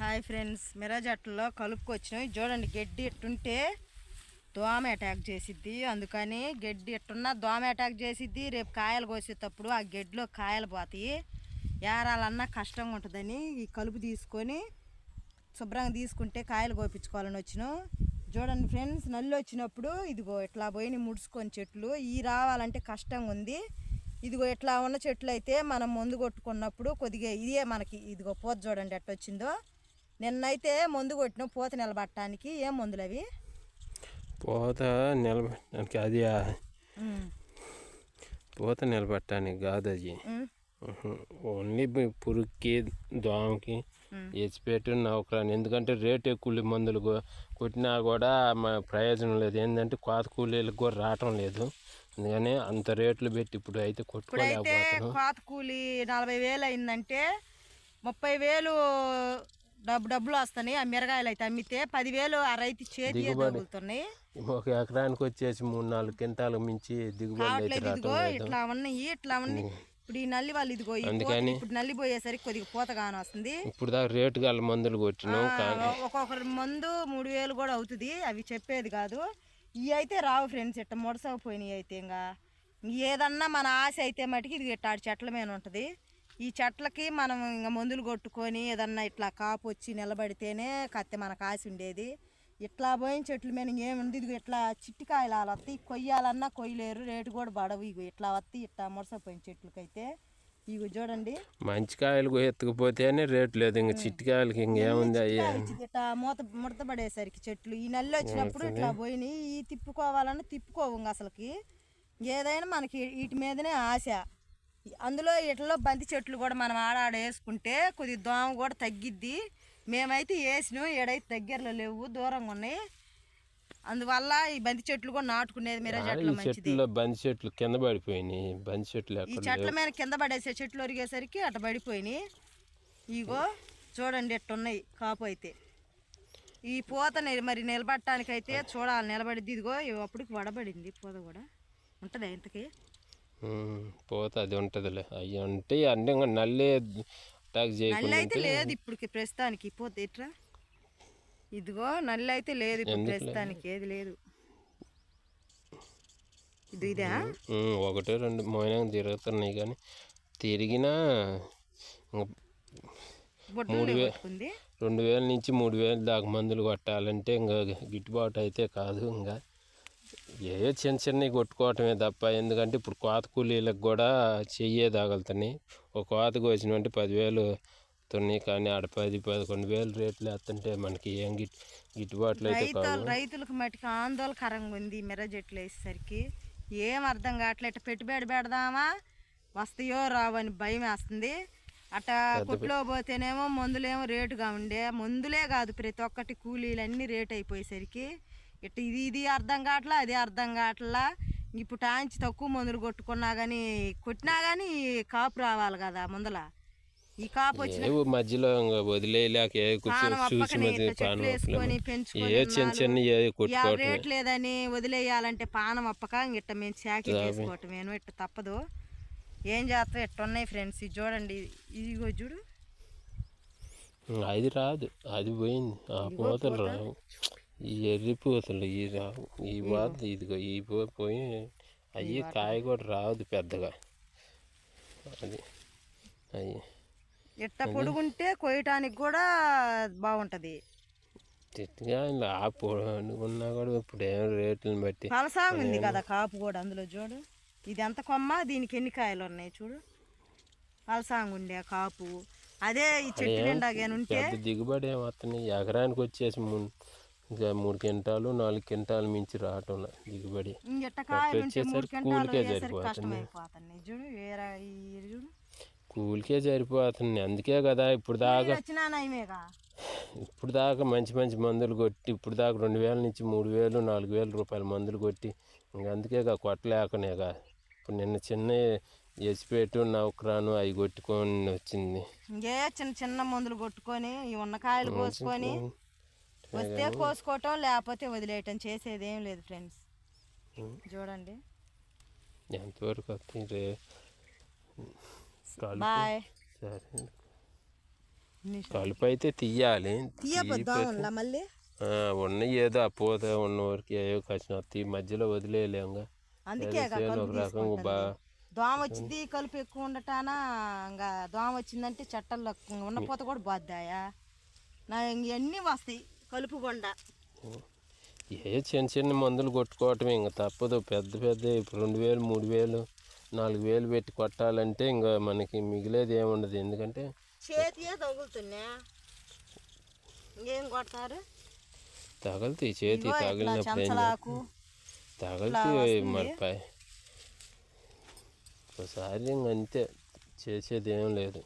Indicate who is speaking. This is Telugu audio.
Speaker 1: Hi friends మిరాజట్లో కలుపుకొచ్చినాం. ఇది చూడండి గడ్డి ఎట్టుంటే దోమ అటాక్ చేసిద్ది. అందుకని గడ్డి ఎట్టున్నా దోమ అటాక్ చేసిద్ది. రేపు కాయలు కోసేటప్పుడు ఆ గడ్డిలో కాయలు పోతాయి. ఏరాలన్నా కష్టంగా ఉంటుందని ఈ కలుపు తీసుకొని శుభ్రంగా తీసుకుంటే కాయలు కోపించుకోవాలని వచ్చినాం. చూడండి ఫ్రెండ్స్ నల్లి వచ్చినప్పుడు ఇదిగో ఇట్లా పోయి ముడుచుకొని చెట్లు. ఈ రావాలంటే కష్టంగా ఉంది. ఇదిగో ఇట్లా ఉన్న చెట్లు అయితే మనం మందు కొట్టుకున్నప్పుడు కొద్దిగా ఇదే మనకి ఇదిగో పూత చూడండి ఎట్ట వచ్చిందో. నిన్నైతే మందు కొట్టినాం పూత నిలబట్టడానికి ఏం మందులు అవి?
Speaker 2: పూత నిలబెట్టడానికి అది పూత నిలబెట్టడానికి కాదు అది. ఓన్లీ పురుగుకి దోమకి. ఎచ్చిపెట్టు నౌకరాని ఎందుకంటే రేట్ ఎక్కువ మందులు కొట్టినా కూడా మా ప్రయోజనం లేదు. ఏంటంటే కోత కూలీలకు కూడా రావటం లేదు. అందుకని అంత రేట్లు పెట్టి ఇప్పుడు అయితే
Speaker 1: ఇప్పుడైతే
Speaker 2: కొట్టుకోలేకపోతున్నాం
Speaker 1: కోత కూలి నలభై వేలు అయిందంటే ముప్పై వేలు డబ్బు డబ్బులు వస్తున్నాయి ఆ మిరగాయలు అయితే అమ్మితే పదివేలు ఆ రైతు చేతి తగులుతున్నాయి.
Speaker 2: ఒక ఎకరానికి వచ్చేసి మూడు నాలుగు క్వింటాలకు మించి దిగుబడి
Speaker 1: ఇదిగో ఇట్లా ఉన్నాయి ఇట్లా ఉన్నాయి ఇప్పుడు ఈ నల్లి వాళ్ళు ఇదిగో
Speaker 2: అందుకని-
Speaker 1: ఇప్పుడు నల్లి పోయేసరికి కొద్దిగా పూత కాని వస్తుంది.
Speaker 2: ఇప్పుడు దాకా రేటు గల మందులు కొట్టినాం
Speaker 1: ఒక్కొక్కరి మందు మూడు వేలు కూడా అవుతుంది అవి చెప్పేది కాదు. ఇవి అయితే రావు ఫ్రెండ్స్ ఇట్ట ముడసకపోయినాయి అయితే ఇంకా. ఏదన్నా మన ఆశ అయితే మటుకి ఇది ఇట్టాడు చెట్ల మీద ఉంటుంది. ఈ చెట్లకి మనం ఇంకా మందులు కొట్టుకొని ఏదన్నా ఇట్లా కాపు వచ్చి నిలబడితేనే కత్తి మనకు ఆశ ఉండేది. ఇట్లా పోయిన చెట్ల మీద ఏముంది ఇదిగో ఇట్లా చిట్టికాయలు అలా వస్తాయి కొయ్యాలన్నా కొయ్యలేరు రేటు కూడా పడవు. ఇగో ఇట్లా వస్తాయి ఇట్లా ముడసపోయిన చెట్లకైతే. ఇగో చూడండి.
Speaker 2: మంచి కాయలు ఎత్తుకుపోతేనే రేటు లేదు. ఇంక చిట్టికాయలకి ఇంకేముంది అయ్యే?
Speaker 1: ఇట్లా మూత ముడత పడేసరికి చెట్లు. ఈ నల్లి వచ్చినప్పుడు ఇట్లా పోయినాయి. ఈ తిప్పుకోవాలన్నా తిప్పుకోవు ఇంక అసలుకి. ఏదైనా మనకి వీటి మీదనే ఆశ. అందులో ఇట్లలో బంతి చెట్లు కూడా మనం ఆడాడ వేసుకుంటే కొద్దిగా దోమ కూడా తగ్గిద్ది. మేమైతే వేసినాం ఏడైతే దగ్గరలో లేవు దూరంగా ఉన్నాయి. అందువల్ల ఈ బంతి చెట్లు కూడా నాటుకునేది మీరే చెట్లు మంచిది.
Speaker 2: బంతి చెట్లు కింద పడిపోయినాయి. బంతి చెట్లు
Speaker 1: ఈ చెట్ల మీద కింద పడేసే చెట్లు ఒరిగేసరికి అట్ట పడిపోయినాయి. ఇగో చూడండి ఎట్టున్నాయి కాపు అయితే. ఈ పూత మరి నిలబడటానికి అయితే చూడాలి నిలబడిద్ది. ఇదిగో అప్పటికి వడబడింది పూత కూడా. ఉంటుందా ఇంతకి?
Speaker 2: పోతే అది ఉంటుందిలే. అవి ఉంటే అంటే ఇంకా నల్లి అటాక్ చేయకుండా
Speaker 1: అయితే లేదు ఇప్పటికి ప్రస్తుతానికి. పూత ఎట్రా? ఇదిగో నల్లి అయితే లేదు ఇప్పుడు ప్రస్తుతానికి. ఏది లేదు. ఇది ఇదా?
Speaker 2: ఒకటి రెండు మోయినా తిరుగుతున్నాయి కానీ తిరిగినా
Speaker 1: బొడ్డు కొట్టుకుంది
Speaker 2: రెండు వేల నుంచి మూడు వేలు దాకా మందులు కొట్టాలంటే ఇంకా గిట్టుబాటు అయితే కాదు ఇంకా ఏ చిన్న చిన్నవి కొట్టుకోవటమే తప్ప ఎందుకంటే ఇప్పుడు కోత కూలీలకు కూడా చెయ్యే తగులుతున్నాయి. ఒక కోత కోసినంటే పదివేలు తున్నాయి కానీ ఆడ పది పదకొండు వేలు రేట్లు వేస్తుంటే మనకి ఏం గిట్ గిట్టుబాట్లు అయితే కావు.
Speaker 1: రైతులకు మటుకు ఆందోళనకరంగా ఉంది మిర్ర చెట్లు వేసేసరికి. ఏం అర్థం కావట్లే ఇట్ట పెట్టుబడి పెడదామా? వస్తాయో రావని భయం వేస్తుంది. అట్ట కొట్లో పోతేనేమో మందులేమో రేటుగా ఉండే. మందులే కాదు ప్రతి ఒక్కటి కూలీలు అన్నీ రేట్ అయిపోయేసరికి. ఇట్ట ఇది ఇది అర్థం కావట్లా అది అర్థం కావట్లా. ఇప్పుడు టాంచి తక్కువ మందులు కొట్టుకున్నా కానీ కొట్టినా కానీ కాపు రావాలి కదా ముందల. ఈ కాపు వచ్చిన
Speaker 2: ఏవో మధ్యలో వదిలేయలేక
Speaker 1: రేట్ లేదని వదిలేయాలంటే పానం అప్పక ఇట్ట మేము చాకీ చేసుకోవటమేను ఇట్ట తప్పదు. ఏం చేస్తాం ఇట్ట ఉన్నాయి ఫ్రెండ్స్. ఇది చూడండి. ఇదిగో చూడు.
Speaker 2: అది రాదు. అది పోయింది. ఆ పూతలు రావు. పూతలు ఈ రావు ఈ బాధ ఇదిగో ఈ పోయి అయ్యి కాయ కూడా రాదు పెద్దగా. అది అయ్యి.
Speaker 1: ఇట్ట పొడుగుంటే కొయ్యటానికి కూడా బాగుంటది.
Speaker 2: ఆ పొడి ఉన్నా కూడా ఇప్పుడు ఏం రేట్లను బట్టి.
Speaker 1: పలసాంగ్ ఉంది కదా కాపు కూడా అందులో చూడు. ఇది ఎంత కొమ్మ? దీనికి ఎన్ని కాయలు ఉన్నాయి చూడు. పలసాంగ్ ఉండే కాపు. అదే ఈ చెట్టు నిండాగానుంటే
Speaker 2: పెద్ద దిగుబడి ఏమవుతున్నాయి ఎకరానికి వచ్చేసి ఇంకా మూడు క్వింటాలు నాలుగు క్వింటాలు మించి రావటం దిగుబడి. వచ్చేసరికి కూలికే సరిపోతుంది. కూలికే సరిపోతుంది. అందుకే కదా ఇప్పుడు దాకా ఇప్పుడు దాకా మంచి మంచి మందులు కొట్టి ఇప్పుడు దాకా రెండు వేల నుంచి మూడు వేలు నాలుగు వేల రూపాయల మందులు కొట్టి ఇంక అందుకే కొట్టలేకనేగా ఇప్పుడు నిన్న చిన్న ఎసిపేటు నౌకరాను అవి కొట్టుకొని వచ్చింది.
Speaker 1: ఇంకే చిన్న చిన్న మందులు కొట్టుకొని ఈ ఉన్న కాయలు కోసుకొని వస్తే కోసుకోవటం లేకపోతే వదిలేయటం చేసేది ఏం లేదు ఫ్రెండ్స్. చూడండి.
Speaker 2: ఎంతవరకు వస్తుంది
Speaker 1: బాయ్.
Speaker 2: సరే. కలుపు అయితే తీయాలి.
Speaker 1: మళ్ళీ?
Speaker 2: ఆ, ఉన్నాయి ఏదో అపోత ఉన్న వరకు ఏవో కష్టం. వస్తాయి మధ్యలో వదిలేయలేంగా
Speaker 1: అందుకే
Speaker 2: ఏదో ఒక రకంగా
Speaker 1: దోమ వచ్చింది కలుపు ఎక్కువ ఉండటానా? ఇంకా దోమ వచ్చిందంటే చట్టంలో ఉన్న పూత కూడా బాద్దాయా? నా ఇవన్నీ వస్తాయి. కలుపు కొండ
Speaker 2: ఏ చిన్న చిన్న మందులు కొట్టుకోవటం ఇంకా తప్పదు. పెద్ద పెద్ద ఇప్పుడు రెండు వేలు మూడు వేలు నాలుగు వేలు పెట్టి కొట్టాలంటే ఇంకా మనకి మిగిలేది ఏముండదు ఎందుకంటే
Speaker 1: చేతియే తగులుతున్నా ఇంకేం కొడతారు?
Speaker 2: తగలుతాయి చేతి తగిలినప్పుడు ఏం తగలుతాయి మరి పై ఒకసారి ఇంక అంతే చేసేది ఏం లేదు.